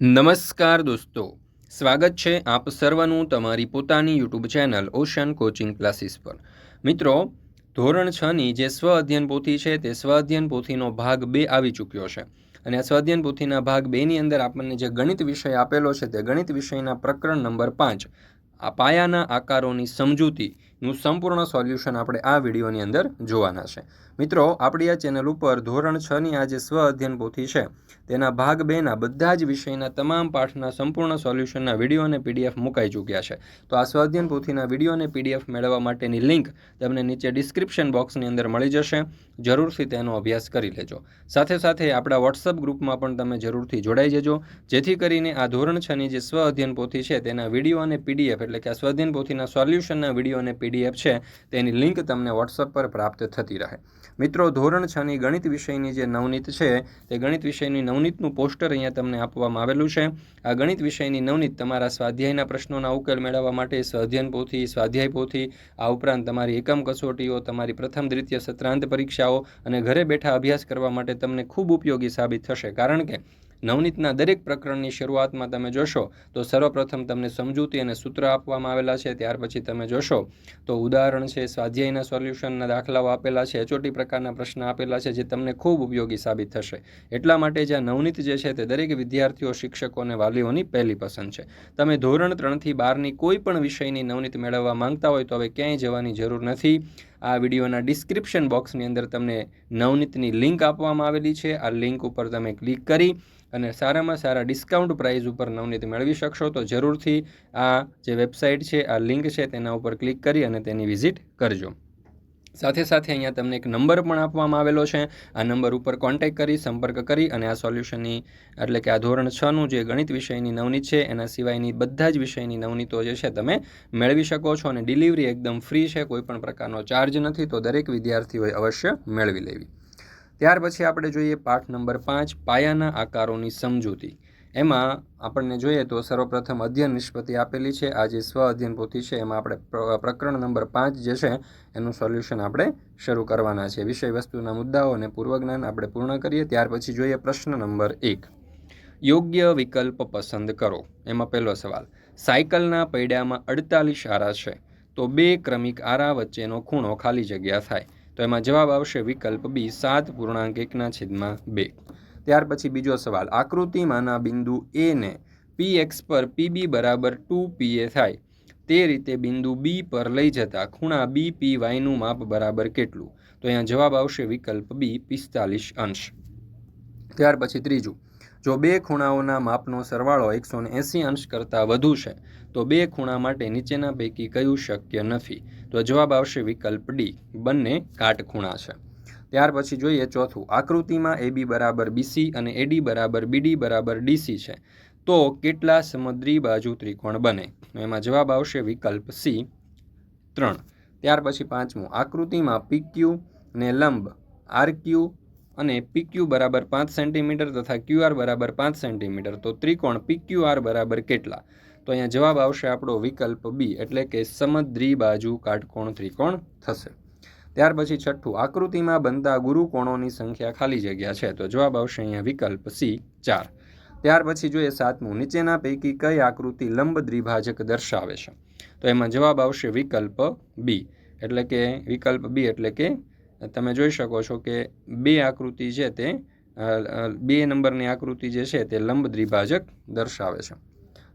નમસ્કાર દોસ્તો. સ્વાગત છે આપ સર્વનું તમારી પોતાની YouTube channel ocean coaching classes પર. મિત્રો, ધોરણ છની જે સ્વ અધ્યયન પોથી છે તે સ્વ અધ્યયન પોથીનો ભાગ બે આવી ચૂક્યો છે. અને આ સ્વ અધ્યયન પોથીના ભાગ બેની અંદર આપણને જે ગણિત વિષય આપેલો છે તે ગણિત વિષયના પ્રકરણ નંબર પાંચ, આ પાયાના આકારોની સમજૂતીનું સંપૂર્ણ સોલ્યુશન આપણે આ વિડીયોની અંદર જોવાના છે. મિત્રો, આપણી આ ચેનલ ઉપર ધોરણ છની આ જે સ્વ અધ્યયન પોથી છે. તેના ભાગ બેના બધા જ વિષયના તમામ પાઠના સંપૂર્ણ સોલ્યુશનના વીડિયો અને પીડીએફ મુકાઈ ચૂક્યા છે. તો આ સ્વાધ્યન પોથીના વીડિયો અને પીડીએફ મેળવવા માટેની લિંક તમને નીચે ડિસ્ક્રિપ્શન બોક્સની અંદર મળી જશે. જરૂરથી તેનો અભ્યાસ કરી લેજો. સાથે સાથે આપણા વોટ્સઅપ ગ્રુપમાં પણ તમે જરૂરથી જોડાઈ જજો. જેથી કરીને આ ધોરણ છની જે સ્વ અધ્યયન પોથી છે તેના વીડિયો અને પીડીએફ એટલે કે આ સ્વાધ્યન પોથીના સોલ્યુશનના વીડિયો અને પીડીએફ છે તેની લિંક તમને વોટ્સઅપ પર પ્રાપ્ત થતી રહે. મિત્રો, ધોરણ છની ગણિત વિષયની જે નવનીત છે, તે ગણિત વિષયની નવનીતનું પોસ્ટર અહીંયા તમને આપવામાં આવેલું છે. આ ગણિત વિષયની નવનીત તમારા સ્વાધ્યાયના પ્રશ્નોના ઉકેલ મેળવવા માટે, સ્વાધ્યન પોથી, સ્વાધ્યાય પોથી, આ ઉપરાંત તમારી એકમ કસોટીઓ, તમારી પ્રથમ દ્વિતીય સત્રાંત પરીક્ષાઓ અને ઘરે બેઠા અભ્યાસ કરવા માટે તમને ખૂબ ઉપયોગી સાબિત થશે. કારણ કે નવનીતના દરેક પ્રકરણની શરૂઆતમાં તમે જોશો, તો સર્વપ્રથમ તમને સમજૂતી અને સૂત્ર આપવામાં આવેલા છે, ત્યાર પછી તમે જોશો. તો ઉદાહરણ છે, સ્વાધ્યાયના સોલ્યુશનના દાખલાઓ આપેલા છે એચઓટી પ્રકારના પ્રશ્ન આપેલા છે, જે તમને ખૂબ ઉપયોગી સાબિત થશે. એટલા માટે જે નવનીત જે છે તે દરેક વિદ્યાર્થીઓ, શિક્ષકો અને વાલીઓની પહેલી પસંદ છે. તમે ધોરણ ત્રણથી બારની કોઈ પણ વિષયની નવનીત મેળવવા માંગતા હોય તો હવે ક્યાંય જવાની જરૂર નથી. આ વિડીયોના ડિસ્ક્રિપ્શન બોક્સની અંદર તમને નવનીતની લિંક આપવામાં આવેલી છે. આ લિંક ઉપર તમે ક્લિક કરી અને સારામાં સારા ડિસ્કાઉન્ટ પ્રાઇઝ ઉપર નવનીત મેળવી શકશો. તો જરૂરથી આ જે વેબસાઇટ છે, આ લિંક છે, તેના ઉપર ક્લિક કરી અને તેની વિઝિટ કરજો. સાથે સાથે અહીંયા તમને એક નંબર પણ આપવામાં આવેલો છે. આ નંબર ઉપર કોન્ટેક કરી, સંપર્ક કરી અને આ સોલ્યુશનની એટલે કે આ ધોરણ છનું જે ગણિત વિષયની નવનીત છે, એના સિવાયની બધા જ વિષયની નવનીતો જે છે તમે મેળવી શકો છો અને ડિલિવરી એકદમ ફ્રી છે, કોઈ પણ પ્રકારનો ચાર્જ નથી, તો દરેક વિદ્યાર્થીઓએ અવશ્ય મેળવી લેવી. ત્યાર પછી આપણે જોઈએ પાઠ નંબર પાંચ, પાયાના આકારોની સમજૂતી. એમાં આપણને જોઈએ તો સર્વપ્રથમ અધ્યયન નિષ્પત્તિ આપેલી છે. આ જે સ્વ અધ્યયન પોથી છે, એમાં આપણે પ્રકરણ નંબર પાંચ જે છે, એનું સોલ્યુશન આપણે શરૂ કરવાના છે. વિષય વસ્તુના મુદ્દાઓ અને પૂર્વજ્ઞાન આપણે પૂર્ણ કરીએ, ત્યાર પછી જોઈએ પ્રશ્ન નંબર એક. યોગ્ય વિકલ્પ પસંદ કરો. એમાં પહેલો સવાલ, સાયકલના પૈડામાં અડતાલીસ આરા છે, તો બે ક્રમિક આરા વચ્ચેનો ખૂણો ખાલી જગ્યા થાય. તો એમાં જવાબ આવશે વિકલ્પ બી સાત પૂર્ણાંક એકના છેદમાં બે. ત્યાર પછી બીજો સવાલ. આકૃતિમાંના બિંદુ એને પી એક્સ પર પીબી બરાબર ટુ પીએ થાય. તે રીતે બિંદુ બી પર લઈ જતા ખૂણા બી પી વાયનું માપ બરાબર કેટલું? તો અહીંયા જવાબ આવશે વિકલ્પ બી પિસ્તાલીસ અંશ. ત્યાર પછી ત્રીજું. જો બે ખૂણાઓના માપનો સરવાળો એકસો એંસી અંશ કરતાં વધુ છે, તો બે ખૂણા માટે નીચેના પૈકી કયું શક્ય નથી? તો જવાબ આવશે વિકલ્પ ડી બંને કાટખૂણા છે. ત્યાર પછી જોઈએ ચોથું. આકૃતિમાં એબી બરાબર બીસી અને એડી બરાબર બીડી બરાબર ડીસી છે. તો કેટલા સમુદ્રી બાજુ ત્રિકોણ બને? એમાં જવાબ આવશે વિકલ્પ સી ત્રણ. ત્યાર પછી પાંચમું. આકૃતિમાં પીક્યુ ને લંબ આરક્યુ અને પીક્યુ બરાબર પાંચ સેન્ટીમીટર તથા ક્યુઆર બરાબર પાંચ સેન્ટીમીટર. તો ત્રિકોણ પીક્યુઆર બરાબર કેટલા? તો અહીંયા જવાબ આવશે આપણો વિકલ્પ બી એટલે કે સમદ્રી બાજુ કાટકોણ ત્રિકોણ થશે. ત્યાર પછી છઠ્ઠું, આકૃતિમાં બનતા ગુરુકોણોની સંખ્યા ખાલી જગ્યા છે. તો જવાબ આવશે અહીંયા વિકલ્પ સી, ચાર. ત્યાર પછી જોઈએ સાતમું, નીચેના પૈકી કઈ આકૃતિ લંબ દ્વિભાજક દર્શાવે છે? તો એમાં જવાબ આવશે વિકલ્પ બી. એટલે કે વિકલ્પ બી એટલે કે તમે જોઈ શકો છો કે બે આકૃતિ છે તે બે નંબરની આકૃતિ જે છે તે લંબ દ્વિભાજક દર્શાવે છે.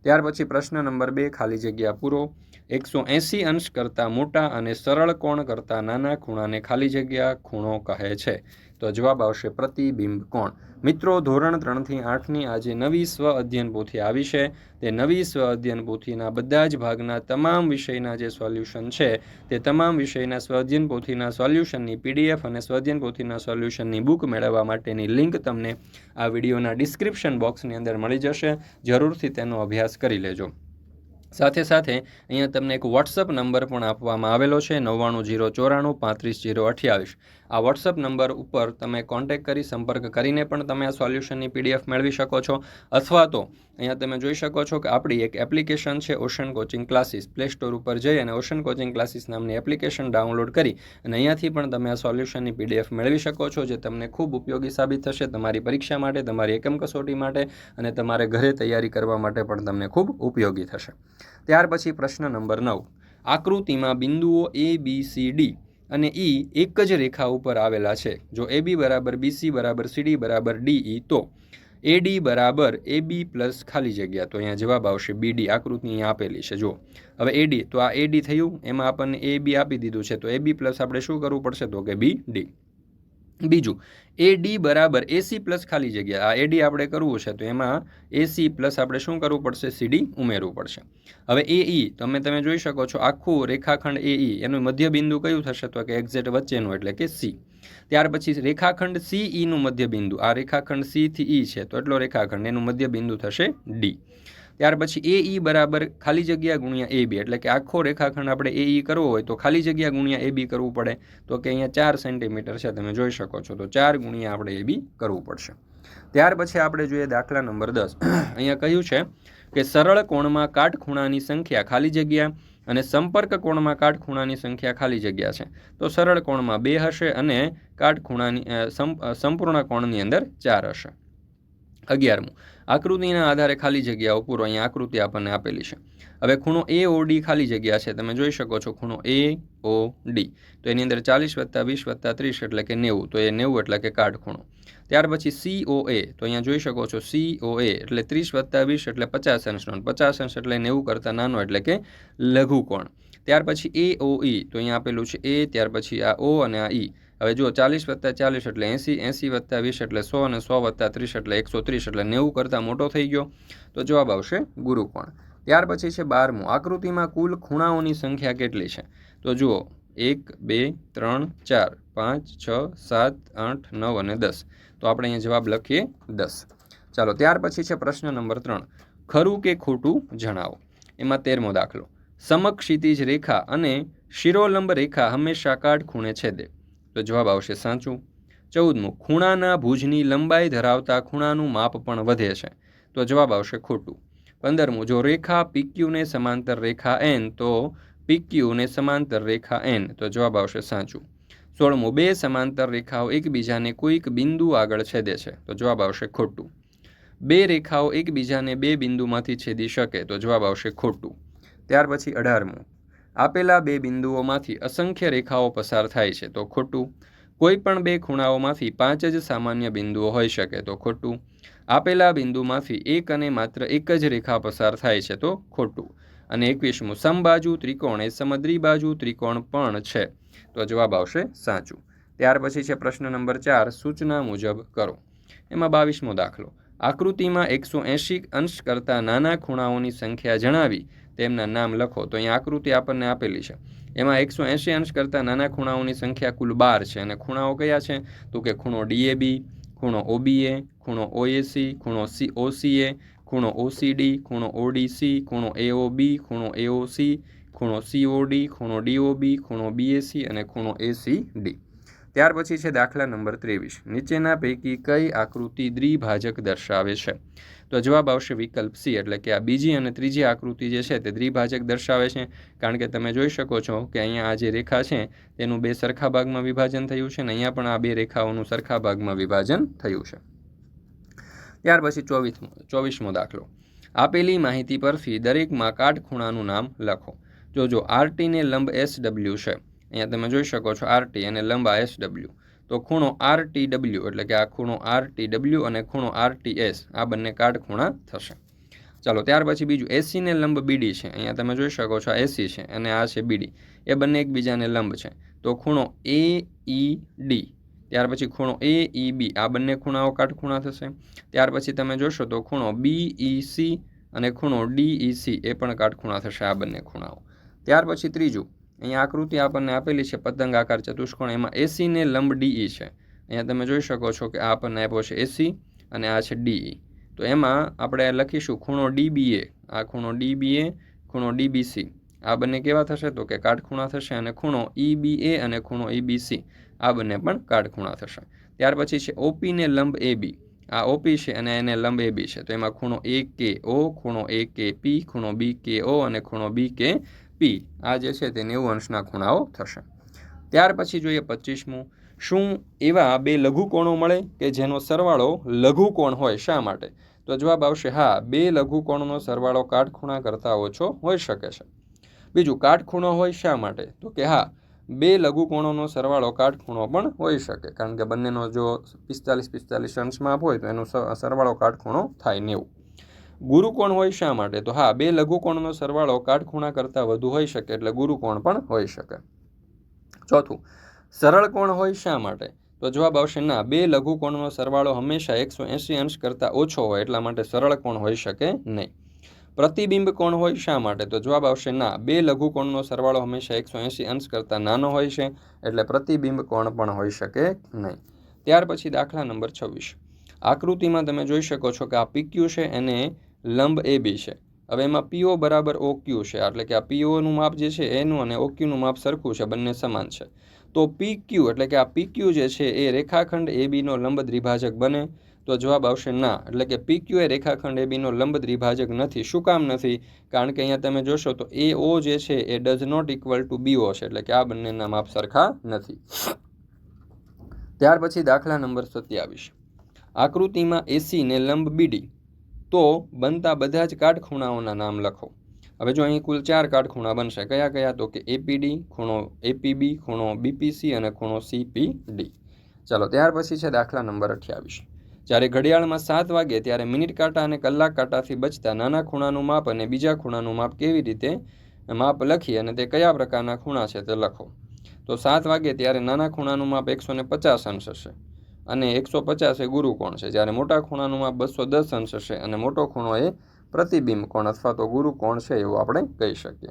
ત્યાર પછી પ્રશ્ન નંબર બે, ખાલી જગ્યા પૂરો. એકસો એંસી અંશ કરતાં મોટા અને સરળ કોણ કરતાં નાના ખૂણાને ખાલી જગ્યા ખૂણો કહે છે? તો જવાબ આવશે પ્રતિબિંબ કોણ? મિત્રો, ધોરણ ત્રણથી આઠની આજે નવી સ્વ અધ્યયન પોથી આવી છે. તે નવી સ્વ અધ્યયન પોથીના બધા જ ભાગના તમામ વિષયના જે સોલ્યુશન છે, તે તમામ વિષયના સ્વ અધ્યયન પોથીના સોલ્યુશનની પીડીએફ અને સ્વ અધ્યયન પોથીના સોલ્યુશનની બુક મેળવવા માટેની લિંક તમને આ વિડીયોના ડિસ્ક્રિપ્શન બોક્સની અંદર મળી જશે. જરૂરથી તેનો અભ્યાસ કરી લેજો. સાથે સાથે અહીંયા તમને એક વોટ્સઅપ નંબર પણ આપવામાં આવેલો છે, નવ્વાણું જીરો ચોરાણું પાંત્રીસ જીરો અઠ્યાવીસ. આ વોટ્સઅપ નંબર ઉપર તમે કોન્ટેક્ટ કરી, સંપર્ક કરીને પણ તમે આ સોલ્યુશનની પીડીએફ મેળવી શકો છો. અથવા તો અહીંયા તમે જોઈ શકો છો કે આપણી એક એપ્લિકેશન છે ocean coaching classes play store ઉપર જઈ અને ઓશન કોચિંગ ક્લાસીસ નામની એપ્લિકેશન ડાઉનલોડ કરી અને અહીંયાથી પણ તમે આ સોલ્યુશનની પીડીએફ મેળવી શકો છો, જે તમને ખૂબ ઉપયોગી સાબિત થશે તમારી પરીક્ષા માટે, તમારી એકમ કસોટી માટે અને તમારે ઘરે તૈયારી કરવા માટે પણ તમને ખૂબ ઉપયોગી થશે. ત્યાર પછી પ્રશ્ન નંબર નવ. આકૃતિમાં બિંદુઓ એ બી સી ડી અને ઈ એક જ રેખા ઉપર આવેલા છે. જો એ બી બરાબર બીસી બરાબર સીડી બરાબર ડી ઈ તો એડી બરાબર એ બી પ્લસ ખાલી જગ્યા. તો અહીંયા જવાબ આવશે બીડી આકૃતિ અહીંયા આપેલી છે. જો હવે એડી તો આ એડી થયું. એમાં આપણને એ બી આપી દીધું છે. તો એ બી પ્લસ આપણે શું કરવું પડશે? તો કે બી ડી બીજું એ ડી બરાબર એસી પ્લસ ખાલી જગ્યા. આ એડી આપણે કરવું છે તો એમાં એસી પ્લસ આપણે શું કરવું પડશે? સીડી ઉમેરવું પડશે. હવે એ ઈ તમે તમે જોઈ શકો છો આખું રેખાખંડ એ ઈ એનું મધ્ય બિંદુ કયું થશે તો કે એક્ઝેક્ટ વચ્ચેનું એટલે કે સી ત્યાર પછી રેખાખંડ સી ઈનું મધ્ય બિંદુ આ રેખાખંડ સી થી ઈ છે તો એટલો રેખાખંડ, એનું મધ્ય બિંદુ થશે ડી ત્યાર પછી એ ઈ બરાબર ખાલી જગ્યા ગુણ્યા એ બી. એટલે કે આખો રેખાખંડ આપણે એ ઈ કરવો હોય તો ખાલી જગ્યા ગુણ્યા એ બી કરવું પડે. તો કે અહીંયા ચાર સેન્ટીમીટર છે, તમે જોઈ શકો છો. તો ચાર ગુણ્યા આપણે એ બી કરવું પડશે. ત્યાર પછી આપણે જોઈએ દાખલા નંબર દસ. અહીંયા કહ્યું છે કે સરળ કોણમાં કાટખૂણાની સંખ્યા ખાલી જગ્યા અને સંપર્ક કોણમાં કાટખૂણાની સંખ્યા ખાલી જગ્યા છે. તો સરળ કોણમાં બે હશે અને કાટખૂણાની સંપૂર્ણ કોણની અંદર ચાર હશે. અગિયારમું. આકૃતિના આધારે ખાલી જગ્યાઓ પૂરો અહીંયા આકૃતિ આપણને આપેલી છે. હવે ખૂણો એ ઓ ડી ખાલી જગ્યા છે. તમે જોઈ શકો છો ખૂણો એ ઓ ડી તો એની અંદર ચાલીસ વત્તા વીસ વત્તા ત્રીસ એટલે કે નેવું. તો એ નેવું એટલે કે કાટખૂણો ત્યાર પછી સી ઓ એ તો અહીંયા જોઈ શકો છો સી ઓ એ એટલે ત્રીસ વત્તા વીસ એટલે પચાસ અંશનો પચાસ અંશ એટલે નેવું કરતાં નાનો એટલે કે લઘુકોણ. ત્યાર પછી એ ઓ ઈ તો અહીંયા આપેલું છે એ ત્યાર પછી આ ઓ અને આ ઈ હવે જો ચાલીસ વત્તા ચાલીસ એટલે એંસી એંસી વત્તા વીસ એટલે સો અને સો વત્તા ત્રીસ એટલે એકસો ત્રીસ એટલે નેવું કરતાં મોટો થઈ ગયો. તો જવાબ આવશે ગુરુકોણ. ત્યાર પછી છે બારમું. આકૃતિમાં કુલ ખૂણાઓની સંખ્યા કેટલી છે? તો જુઓ, એક, બે, ત્રણ, ચાર, પાંચ, છ, સાત, આઠ, નવ અને દસ. તો આપણે અહીંયા જવાબ લખીએ દસ. ચાલો, ત્યાર પછી છે પ્રશ્ન નંબર ત્રણ. ખરું કે ખોટું જણાવો? એમાં તેરમો દાખલો. સમક્ષિતિજ રેખા અને શિરોલંબ રેખા હંમેશા કાઢ ખૂણે છેદે. તો જવાબ આવશે સાચું. ચૌદમું, ખૂણાના ભુજની લંબાઈ ધરાવતા ખૂણાનું માપ પણ વધે છે. તો જવાબ આવશે ખોટું. પંદરમું, જો રેખા પીક્યુને સમાંતર રેખા એન તો પીક્યુને સમાંતર રેખા એન તો જવાબ આવશે સાચું. સોળમું, બે સમાંતર રેખાઓ એકબીજાને કોઈક બિંદુ આગળ છેદે છે, તો જવાબ આવશે ખોટું. બે રેખાઓ એકબીજાને બે બિંદુમાંથી છેદી શકે, તો જવાબ આવશે ખોટું. ત્યાર પછી અઢારમું આપેલા બે બિંદુઓમાંથી અસંખ્ય રેખાઓ પસાર થાય છે. તો ખોટું. કોઈ પણ બે ખૂણાઓમાંથી પાંચ જ સામાન્ય બિંદુઓ હોઈ શકે. તો ખોટું. આપેલા બિંદુમાંથી એક અને માત્ર એક જ રેખા પસાર થાય છે. તો ખોટું. અને એકવીસમું સમબાજુ ત્રિકોણ એ સમદ્રી બાજુ ત્રિકોણ પણ છે. તો જવાબ આવશે સાચું. ત્યાર પછી છે પ્રશ્ન નંબર ચાર, સૂચના મુજબ કરો. એમાં બાવીસમો દાખલો. આકૃતિમાં એકસો એંશી અંશ કરતાં નાના ખૂણાઓની સંખ્યા જણાવી તેમના નામ લખો. તો અહીંયા આકૃતિ આપણને આપેલી છે. એમાં એકસો એંશી અંશ કરતાં નાના ખૂણાઓની સંખ્યા કુલ બાર છે. અને ખૂણાઓ કયા છે? તો કે ખૂણો ડીએબી ખૂણો ઓબીએ ખૂણો ઓએસી ખૂણો સી ઓસીએ ખૂણો ઓસીડી ખૂણો ઓડીસી ખૂણો એઓબી ખૂણો એઓસી ખૂણો સીઓડી ખૂણો ડીઓબી ખૂણો બીએસી અને ખૂણો એસીડી ત્યાર પછી છે દાખલા નંબર ત્રેવીસ. નીચેના પૈકી કઈ આકૃતિ દ્વિભાજક દર્શાવે છે? તો જવાબ આવશે વિકલ્પ સી, એટલે કે આ બીજી અને ત્રીજી આકૃતિ જે છે તે દ્વિભાજક દર્શાવે છે. કારણ કે તમે જોઈ શકો છો કે અહીંયા આ જે રેખા છે તેનું બે સરખા ભાગમાં વિભાજન થયું છે અને અહીંયા પણ આ બે રેખાઓનું સરખા ભાગમાં વિભાજન થયું છે. ત્યાર પછી ચોવીસમો ચોવીસમો દાખલો. આપેલી માહિતી પરથી દરેકમાં કાટખૂણાનું નામ લખો. જોજો, આર આરટીને લંબ એસ ડબલ્યુ છે. અહીંયા તમે જોઈ શકો છો આરટી અને લંબા એસ ડબલ્યુ તો ખૂણો આર ટી ડબલ્યુ એટલે કે આ ખૂણો આર ટી ડબલ્યુ અને ખૂણો આર ટી એસ આ બંને કાટખૂણા થશે. ચાલો, ત્યાર પછી બીજું એસીને લંબ બીડી છે. અહીંયા તમે જોઈ શકો છો એસી છે અને આ છે બીડી એ બંને એકબીજાને લંબ છે. તો ખૂણો એ ઈ ડી ત્યાર પછી ખૂણો એ ઈ બી આ બંને ખૂણાઓ કાટખૂણા થશે. ત્યાર પછી તમે જોશો તો ખૂણો બી ઈ સી અને ખૂણો ડી ઈ સી એ પણ કાટખૂણા થશે આ બંને ખૂણાઓ. ત્યાર પછી ત્રીજું અહીંયા આકૃતિ આપણને આપેલી છે, પતંગ આકાર ચતુષ્કોણ, એમાં એસીને લંબ ડીઈ છે. અહીંયા તમે જોઈ શકો છો કે આ આપણને આપ્યો છે એસી અને આ છે ડીઈ તો એમાં આપણે લખીશું ખૂણો ડીબીએ આ ખૂણો ડીબીએ ખૂણો ડીબીસી આ બંને કેવા થશે? તો કે કાટખૂણા થશે અને ખૂણો ઈબીએ અને ખૂણો ઈબીસી આ બંને પણ કાટખૂણા થશે. ત્યાર પછી છે ઓપી ને લંબ એ બી આ ઓપી છે અને એને લંબ એ બી છે. તો એમાં ખૂણો એ કે ઓ ખૂણો એ કે પી ખૂણો બી કે ઓ અને ખૂણો બી કે પી આ જે છે તે નેવું અંશના ખૂણાઓ થશે. ત્યાર પછી જોઈએ પચીસમું. શું એવા બે લઘુકોણો મળે કે જેનો સરવાળો લઘુકોણ હોય શા માટે? તો જવાબ આવશે, હા, બે લઘુકોણનો સરવાળો કાટખૂણા કરતાં ઓછો હોઈ શકે છે. બીજું, કાટખૂણો હોય શા માટે? તો કે હા, બે લઘુકોણોનો સરવાળો કાટખૂણો પણ હોઈ શકે. કારણ કે બંનેનો જો પિસ્તાલીસ પિસ્તાલીસ અંશ માપ હોય તો એનો સરવાળો કાટખૂણો થાય નેવું. ગુરુકોણ હોય શા માટે? તો હા, બે લઘુકોણનો સરવાળો કાટખૂણા કરતાં વધુ હોઈ શકે એટલે ગુરુકોણ પણ હોઈ શકે. ચોથું, સરળ કોણ હોય શા માટે? તો જવાબ આવશે ના, બે લઘુકોણનો સરવાળો હંમેશા એકસો એંસી અંશ કરતાં ઓછો હોય એટલા માટે સરળ કોણ હોઈ શકે નહીં. પ્રતિબિંબ કોણ હોય શા માટે? તો જવાબ આવશે ના, બે લઘુકોણનો સરવાળો હંમેશા એકસો એંસી અંશ કરતાં નાનો હોય છે એટલે પ્રતિબિંબ કોણ પણ હોઈ શકે નહીં. ત્યાર પછી દાખલા નંબર છવ્વીસ. આકૃતિમાં તમે જોઈ શકો છો કે આ પીક્યુ છે, એને લંબ એ બી છે. હવે એમાં પીઓ બરાબર ઓક્યુ છે. એટલે કે આ પીઓનું માપ જે છે, એનું અને ઓક્યુનું માપ સરખું છે, બંને સમાન છે. તો પી ક્યુ એટલે કે આ પી ક્યુ જે છે, એ રેખાખંડ એ બીનો લંબ દ્વિભાજક બને તો જવાબ આવશે ના. એટલે કે પી ક્યુ એ રેખાખંડ એ બીનો લંબ દ્વિભાજક નથી. શું કામ નથી? કારણ કે અહીંયા તમે જોશો તો એ ઓ જે છે, એ does not equal to BO છે. એટલે કે આ બંનેના માપ સરખા નથી. ત્યાર પછી દાખલા નંબર સત્યાવીસ. આકૃતિમાં એસી ને લંબ બીડી તો બનતા બધા જ કાટખૂણાઓના નામ લખો. હવે જો અહીં કુલ ચાર કાટખૂણા બનશે, કયા કયા? તો કે એપીડી ખૂણો એપીબી ખૂણો બીપીસી અને ખૂણો સીપીડી ચાલો, ત્યાર પછી છે દાખલા નંબર અઠ્યાવીસ. જ્યારે ઘડિયાળમાં સાત વાગે, ત્યારે મિનિટ કાંટા અને કલાક કાંટાથી બચતા નાના ખૂણાનું માપ અને બીજા ખૂણાનું માપ કેવી રીતે માપ લખી અને તે કયા પ્રકારના ખૂણા છે તે લખો. તો સાત વાગે, ત્યારે નાના ખૂણાનું માપ એકસો ને પચાસ અંશ હશે. અને એકસો પચાસ એ ગુરુકોણ છે? જ્યારે મોટા ખૂણાનું માપ બસો દસ અંશ હશે અને મોટો ખૂણો એ પ્રતિબિંબ કોણ અથવા તો ગુરુકોણ છે એવું આપણે કહી શકીએ.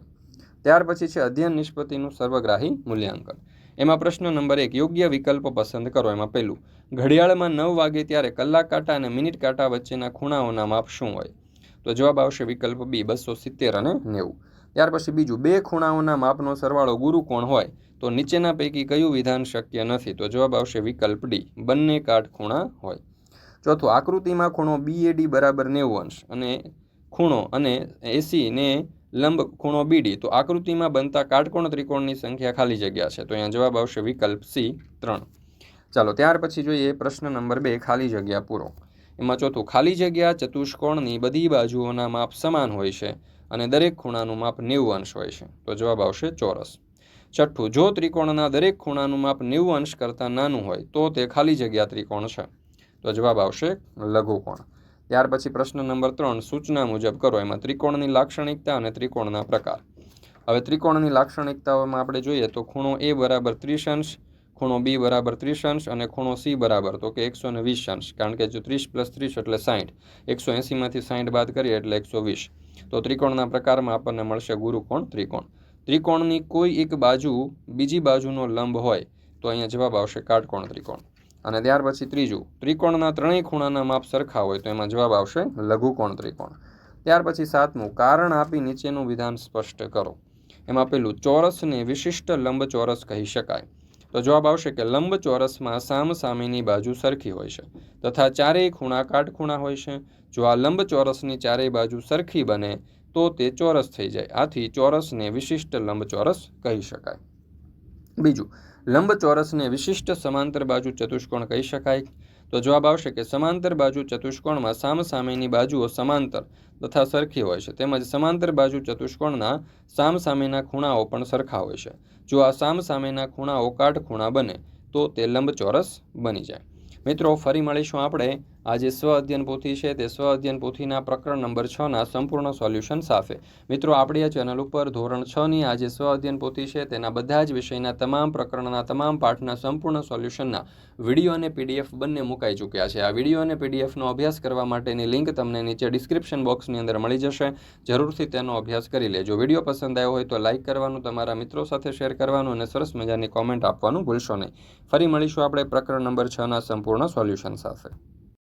ત્યાર પછી છે અધ્યયન નિષ્પત્તિનું સર્વગ્રાહી મૂલ્યાંકન. એમાં પ્રશ્ન નંબર એક, યોગ્ય વિકલ્પ પસંદ કરો. એમાં પહેલું, ઘડિયાળમાં નવ વાગે ત્યારે કલાક કાંટા અને મિનિટ કાંટા વચ્ચેના ખૂણાઓના માપ શું હોય? તો જવાબ આવશે વિકલ્પ બી, બસો સિત્તેર અને નેવું. ત્યાર પછી બીજું, બે ખૂણાઓના માપનો સરવાળો ગુરુકોણ હોય? તો નીચેના પૈકી કયું વિધાન શક્ય નથી? તો જવાબ આવશે વિકલ્પ ડી. બંને કાટખૂણા હોય. ચોથું, આકૃતિમાં ખૂણો બીએડી બરાબર નેવું અંશ અને ખૂણો અને એસી ને લંબ ખૂણો બીડી તો આકૃતિમાં બનતા કાટકોણ ત્રિકોણની સંખ્યા ખાલી જગ્યા છે. તો અહીંયા જવાબ આવશે વિકલ્પ સી, ત્રણ. ચાલો, ત્યાર પછી જોઈએ પ્રશ્ન નંબર બે, ખાલી જગ્યા પૂરો. એમાં ચોથું, ખાલી જગ્યા ચતુષ્કોણની બધી બાજુઓના માપ સમાન હોય છે અને દરેક ખૂણાનું માપ નેવું અંશ હોય છે. તો જવાબ આવશે ચોરસ. છઠ્ઠું જો ત્રિકોણના દરેક ખૂણાનું માપ નેવું અંશ કરતાં નાનું હોય, તો તે ખાલી જગ્યા ત્રિકોણ છે. તો જવાબ આવશે લઘુકોણ. ત્યાર પછી પ્રશ્ન નંબર ત્રણ, સૂચના મુજબ કરો. એમાં ત્રિકોણની લાક્ષણિકતા અને ત્રિકોણના પ્રકાર. હવે ત્રિકોણની લાક્ષણિકતાઓમાં આપણે જોઈએ તો ખૂણો એ બરાબર ત્રીસ અંશ, ખૂણો બી બરાબર ત્રીસ અંશ અને ખૂણો સી બરાબર, તો કે એકસો ને વીસ અંશ. કારણ કે જો ત્રીસ પ્લસ ત્રીસ એટલે સાઠ એકસો એંસીમાંથી સાઠ બાદ કરીએ એટલે એકસો વીસ. તો ત્રિકોણના પ્રકારમાં આપણને મળશે ગુરુકોણ ત્રિકોણ. ત્રિકોણની કોઈ એક બાજુ બીજી બાજુનો લંબ હોય, તો અહીંયા જવાબ આવશે કાટકોણ ત્રિકોણ. અને ત્યાર પછી ત્રીજું, ત્રિકોણના ત્રણેય ખૂણાના માપ સરખા હોય, તો એમાં જવાબ આવશે લઘુકોણ ત્રિકોણ. ત્યાર પછી સાતમું, કારણ આપી નીચેનું વિધાન સ્પષ્ટ કરો. એમાં પેલું, ચોરસને વિશિષ્ટ લંબચોરસ કહી શકાય. તો જવાબ આવશે કે લંબચોરસમાં સામ સામેની બાજુ સરખી હોય છે, તથા ચારેય ખૂણા કાટખૂણા હોય છે. જો આ લંબચોરસની ચારેય બાજુ સરખી બને તો તે ચોરસ થઈ જાય. આથી ચોરસને વિશિષ્ટ લંબચોરસ કહી શકાય. બીજું, લંબચોરસને વિશિષ્ટ સમાંતર બાજુ ચતુષ્કોણ કહી શકાય. તો જવાબ આવશે કે સમાંતર બાજુ ચતુષ્કોણમાં સામસામેની બાજુઓ સમાંતર તથા સરખી હોય છે. તેમજ સમાંતર બાજુ ચતુષ્કોણના સામસામેના ખૂણાઓ પણ સરખા હોય છે. જો આ સામસામેના ખૂણાઓ કાટખૂણા બને, તો તે લંબચોરસ બની જાય. મિત્રો, ફરી મળીશું આપણે આ જે સ્વ અધ્યયન પોથી છે. તે સ્વ અધ્યયન પોથીના પ્રકરણ નંબર છના સંપૂર્ણ સોલ્યુશન સાથે. મિત્રો, આપણી આ ચેનલ ઉપર ધોરણ છની આ જે સ્વ અધ્યયન પોથી છે. તેના બધા જ વિષયના તમામ પ્રકરણના તમામ પાઠના સંપૂર્ણ સોલ્યુશનના વીડિયો અને પીડીએફ બંને મુકાઈ ચૂક્યા છે. આ વીડિયો અને પીડીએફનો અભ્યાસ કરવા માટેની લિંક તમને નીચે ડિસ્ક્રિપ્શન બોક્સની અંદર મળી જશે. જરૂરથી તેનો અભ્યાસ કરી લેજો. વીડિયો પસંદ આવ્યો હોય તો લાઇક કરવાનું, તમારા મિત્રો સાથે શેર કરવાનું અને સરસ મજાની કોમેન્ટ આપવાનું ભૂલશો નહીં. ફરી મળીશું આપણે પ્રકરણ નંબર છના સંપૂર્ણ સોલ્યુશન સાથે.